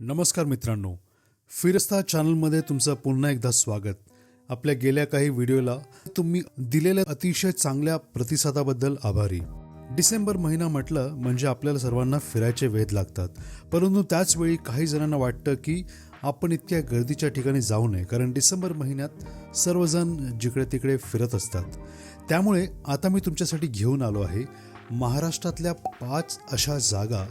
नमस्कार मित्रांनो फिरस्ता चॅनलमध्ये तुमचं पुन्हा एकदा स्वागत. आपल्या गेल्या काही व्हिडिओला तुम्ही दिलेल्या अतिशय चांगल्या प्रतिसादाबद्दल आभारी. डिसेंबर महिना म्हटलं म्हणजे आपल्याला सर्वांना फिरायचे वेध लागतात. परंतु त्याचवेळी काही जणांना वाटतं की आपण इतक्या गर्दीच्या ठिकाणी जाऊ नये कारण डिसेंबर महिन्यात सर्वजण जिकडे तिकडे फिरत असतात. त्यामुळे आता मी तुमच्यासाठी घेऊन आलो आहे महाराष्ट्रातल्या पाच अशा जागा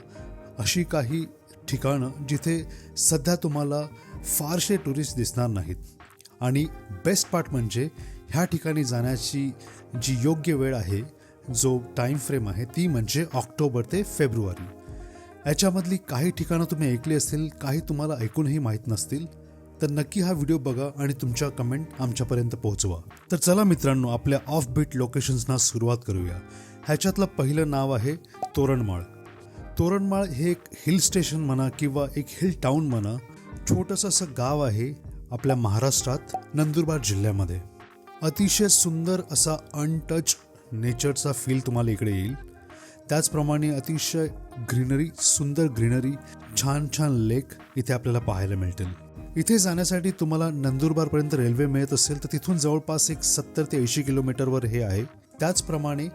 अशी काही ठिकाणं जिथे सध्या तुम्हाला फारसे टुरिस्ट दिसणार नाहीत. आणि बेस्ट पार्ट म्हणजे ह्या ठिकाणी जाण्याची जी योग्य वेळ आहे जो टाईम फ्रेम आहे ती म्हणजे ऑक्टोबर ते फेब्रुवारी. याच्यामधली काही ठिकाणं तुम्ही ऐकली असतील काही तुम्हाला ऐकूनही माहीत नसतील तर नक्की हा व्हिडिओ बघा आणि तुमच्या कमेंट आमच्यापर्यंत पोहोचवा. तर चला मित्रांनो आपल्या ऑफ बीट लोकेशन्सना सुरुवात करूया. ह्याच्यातलं पहिलं नाव आहे तोरणमाळ. तोरणमाळ हे एक हिल स्टेशन म्हणा किंवा एक हिल टाऊन म्हणा छोटंसं असं गाव आहे आपल्या महाराष्ट्रात नंदुरबार जिल्ह्यामध्ये. अतिशय सुंदर असा अनटच नेचरचा फील तुम्हाला इकडे येईल. त्याचप्रमाणे अतिशय ग्रीनरी सुंदर ग्रीनरी छान छान लेक इथे आपल्याला पाहायला मिळतील. इथे जाण्यासाठी तुम्हाला नंदुरबारपर्यंत रेल्वे मिळत असेल तर तिथून जवळपास एक सत्तर ते ऐंशी किलोमीटरवर हे आहे. त्याचप्रमाणे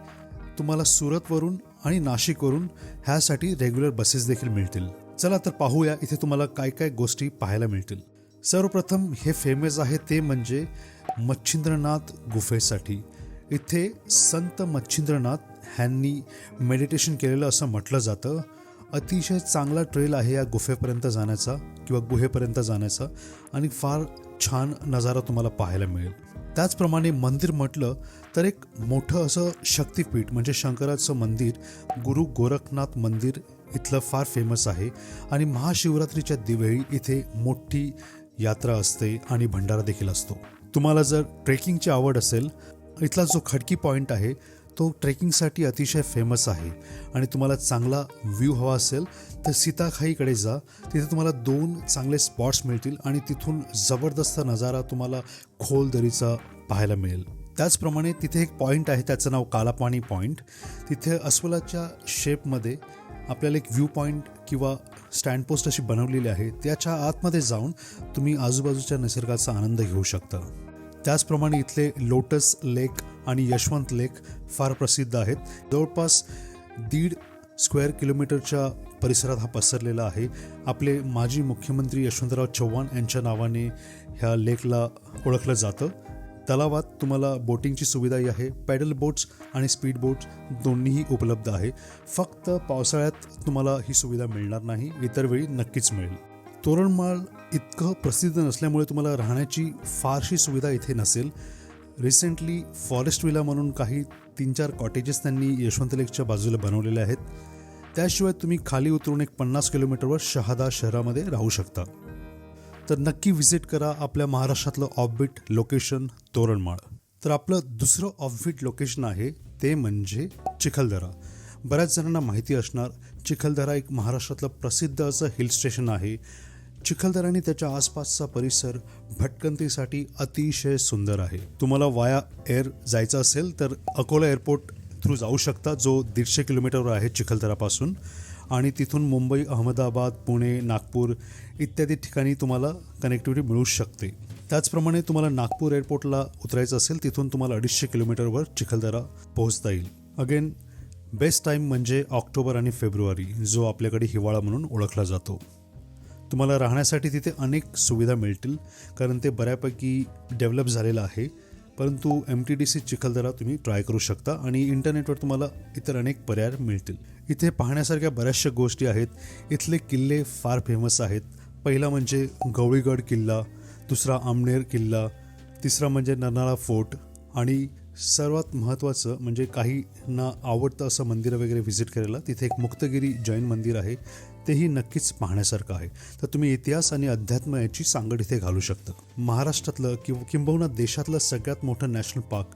तुम्हाला सुरतवरून आणि नाशिकवरून ह्यासाठी रेग्युलर बसेस देखील मिळतील. चला तर पाहूया इथे तुम्हाला काय काय गोष्टी पाहायला मिळतील. सर्वप्रथम हे फेमस आहे ते म्हणजे मच्छिंद्रनाथ गुफेसाठी. इथे संत मच्छिंद्रनाथ ह्यांनी मेडिटेशन केलेलं असं म्हटलं जातं. अतिशय चांगला ट्रेल आहे या गुफेपर्यंत जाण्याचा किंवा गुहेपर्यंत जाण्याचा आणि फार छान नजारा तुम्हाला पाहायला मिळेल. त्याचप्रमाणे मंदिर म्हटलं तर एक मोठं असं शक्तिपीठ म्हणजे शंकराचं मंदिर गुरु गोरखनाथ मंदिर इथलं फार फेमस आहे. आणि महाशिवरात्रीच्या दिवेळी इथे मोठी यात्रा असते आणि भंडारा देखील असतो. तुम्हाला जर ट्रेकिंगची आवड असेल इथला जो खडकी पॉईंट आहे तो ट्रेकिंगसाठी अतिशय फेमस आहे. आणि तुम्हाला चांगला व्ह्यू हवा असेल तर सीताखाईकडे जा. तिथे तुम्हाला दोन चांगले स्पॉट्स मिळतील आणि तिथून जबरदस्त नजारा तुम्हाला खोल दरीचा पाहायला मिळेल. त्याचप्रमाणे तिथे एक पॉईंट आहे त्याचं नाव कालापाणी पॉईंट तिथे अस्वलाच्या शेपमध्ये आपल्याला एक व्ह्यू पॉईंट किंवा स्टँड पोस्ट अशी बनवलेली आहे. त्याच्या आतमध्ये जाऊन तुम्ही आजूबाजूच्या निसर्गाचा आनंद घेऊ शकता. त्याचप्रमाणे इथले लोटस लेक आणि यशवंत लेक फार प्रसिद्ध आहेत. जवळपास दीड स्क्वेअर किलोमीटरच्या परिसरात हा पसरलेला आहे. आपले माजी मुख्यमंत्री यशवंतराव चव्हाण यांच्या नावाने ह्या लेकला ओळखलं जातं. तलावात तुम्हाला बोटिंगची सुविधाही आहे पॅडल बोट्स आणि स्पीड बोट्स दोन्हीही उपलब्ध आहे. फक्त पावसाळ्यात तुम्हाला ही सुविधा मिळणार नाही इतर वेळी नक्कीच मिळेल. तोरणमाळ इतकं प्रसिद्ध नसल्यामुळे तुम्हाला राहण्याची फारशी सुविधा इथे नसेल. रिसेंटली फॉरेस्ट विला म्हणून काही तीन चार कॉटेजेस त्यांनी यशवंत लेकच्या बाजूला बनवलेले आहेत. त्याशिवाय तुम्ही खाली उतरून एक पन्नास किलोमीटरवर शहादा शहरामध्ये राहू शकता. तर नक्की व्हिजिट करा आपल्या महाराष्ट्रातलं ऑफ़बिट लोकेशन तोरणमाळ. तर आपलं दुसरं ऑफबिट लोकेशन आहे ते म्हणजे चिखलदरा. बऱ्याच जणांना माहिती असणार चिखलदरा एक महाराष्ट्रातलं प्रसिद्ध असं हिल स्टेशन आहे. चिखलदरा आणि त्याच्या आसपासचा परिसर भटकंतीसाठी अतिशय सुंदर आहे. तुम्हाला वाया एअर जायचं असेल तर अकोला एअरपोर्ट थ्रू जाऊ शकता जो दीडशे किलोमीटरवर आहे चिखलदरापासून. आणि तिथून मुंबई अहमदाबाद पुणे नागपूर इत्यादी ठिकाणी तुम्हाला कनेक्टिव्हिटी मिळू शकते. त्याचप्रमाणे तुम्हाला नागपूर एअरपोर्टला उतरायचं असेल तिथून तुम्हाला अडीचशे किलोमीटरवर चिखलदरा पोहोचता येईल. अगेन बेस्ट टाईम म्हणजे ऑक्टोबर आणि फेब्रुवारी जो आपल्याकडे हिवाळा म्हणून ओळखला जातो. तुम्हाला राहण्यासाठी तिथे अनेक सुविधा मिळतील कारण ते बऱ्यापैकी डेव्हलप झालेलं आहे. परंतु M T D C Chikhaldara तुम्ही ट्राय करू शकता आणि इंटरनेटवर तुम्हाला इतर अनेक पर्याय मिळतील. इथे पाहण्यासारख्या बऱ्याचशा गोष्टी आहेत. इथले किल्ले फार फेमस आहेत. पहिला म्हणजे गवळीगड किल्ला दुसरा आमनेर किल्ला तिसरा म्हणजे नरनाळा फोर्ट आणि सर्वात महत्त्वाचं म्हणजे काहींना आवडतं असं मंदिरं वगैरे व्हिजिट करायला तिथे एक मुक्तगिरी जैन मंदिर आहे तेही नक्कीच पाहण्यासारखं आहे. तर तुम्ही इतिहास आणि अध्यात्म याची सांगड इथे घालू शकता. महाराष्ट्रातलं किंवा किंबहुना देशातलं सगळ्यात मोठं national park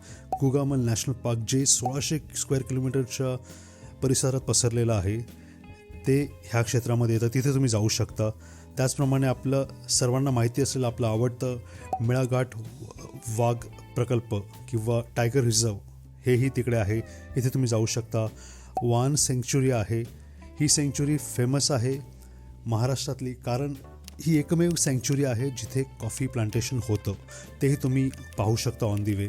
Gugamal national park जे सोळाशे स्क्वेअर किलोमीटरच्या परिसरात पसरलेलं आहे ते ह्या क्षेत्रामध्ये येतं. तिथे तुम्ही जाऊ शकता. त्याचप्रमाणे आपलं सर्वांना माहिती असेल आपलं आवडतं मेळाघाट वाघ प्रकल्प किंवा टायगर रिझर्व हेही तिकडे आहे. इथे तुम्ही जाऊ शकता. वान सेंच्युरी आहे. ही सेंच्युरी फेमस आहे. महाराष्ट्रातली कारण ही एकमेव सँक्च्युरी आहे जिथे कॉफी प्लांटेशन होतं. तेही तुम्ही पाहू शकता ऑन दी वे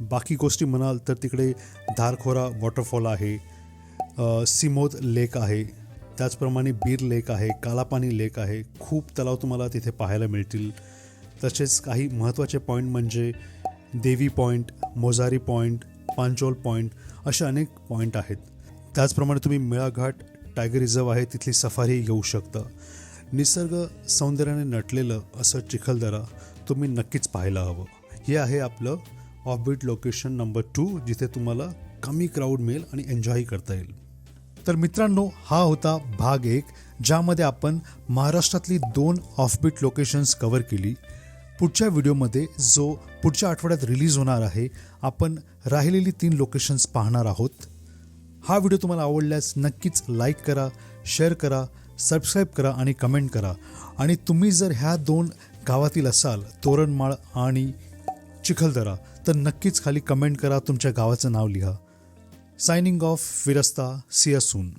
बाकी गोष्टी म्हणाल तर तिकडे धारखोरा वॉटरफॉल आहे. सिमोद लेक आहे. त्याचप्रमाणे बीर लेक आहे कालापानी लेक आहे. खूप तलाव तुम्हाला तिथे पाहायला मिळतील. तसेच काही महत्त्वाचे पॉईंट म्हणजे Devi point Mozari point Panchol point असे अनेक पॉईंट आहेत. त्याचप्रमाणे तुम्ही मेळाघाट टायगर रिझर्व आहे तिथली सफारी घेऊ शकता. निसर्ग सौंदर्याने नटलेलं असं चिखलदरा तुम्ही नक्कीच पाहायला हवं. हे आहे आपलं ऑफबीट लोकेशन नंबर टू जिथे तुम्हाला कमी क्राऊड मिळेल आणि एन्जॉय करता येईल. तर मित्रांनो हा होता भाग एक ज्यामध्ये आपण महाराष्ट्रातली दोन ऑफबीट लोकेशन्स कव्हर केली. पुढच्या व्हिडिओमध्ये जो पुढच्या आठवड्यात रिलीज होणार आहे आपण राहिलेली तीन लोकेशन्स पाहणार आहोत. हा व्हिडिओ तुम्हाला आवडल्यास नक्कीच लाईक करा शेअर करा सबस्क्राईब करा आणि कमेंट करा. आणि तुम्ही जर ह्या दोन गावातील असाल तोरणमाळ आणि चिखलदरा तर नक्कीच खाली कमेंट करा तुमच्या गावाचं नाव लिहा. Signing off विरस्ता सियासून